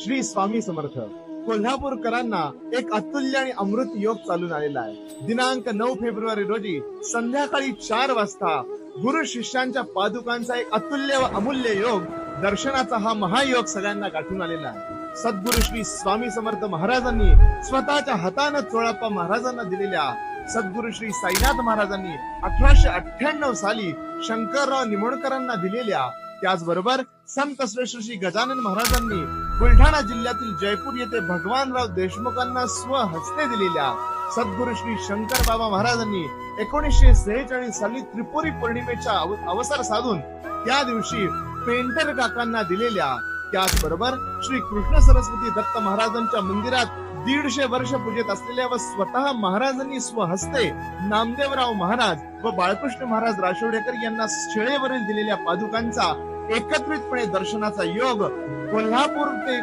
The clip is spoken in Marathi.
श्री स्वामी समर्थ. कोल्हापूरकरांना एक अतुल्य आणि अमृत योग चालून आलेला आहे. दिनांक नऊ फेब्रुवारी रोजी संध्याकाळी चार वाजता गुरु शिष्यांच्या पादुकांचा एक अतुल्य व अमूल्य योग दर्शनाचा हा महायोग सगळ्यांना गाठून आलेला आहे. सद्गुरु श्री स्वामी समर्थ महाराजांनी स्वतःच्या हातानं चोळाप्पा महाराजांना दिलेल्या सद्गुरु श्री साईनाथ महाराजांनी अठराशे अठ्ठ्याण्णव साली शंकरराव निमोणकरांना दिलेल्या त्याचबरोबर संत श्रेष्ठ श्री गजानन महाराजांनी बुलढाणा जिल्ह्यातील जयपूर येथे भगवानराव देशमुखांना स्वहस्ते दिलेल्या सद्गुरु श्री शंकर बाबा महाराजांनी एकोणीसशे सेहेचाळीस साली त्रिपुरी पौर्णिमेचा अव- अवसर साधून त्या दिवशी पेंटर काकांना दिलेल्या त्याचबरोबर श्री कृष्ण सरस्वती दत्त महाराजांच्या मंदिरात दीडशे वर्ष पूजेत असलेल्या व स्वतः महाराजांनी स्वहस्ते नामदेवराव महाराज व बाळकृष्ण महाराज राशिवडेकर यांना शेळेवरील दिलेल्या पादुकांचा एकत्रितपणे दर्शनाचा योग कोल्हापूर ते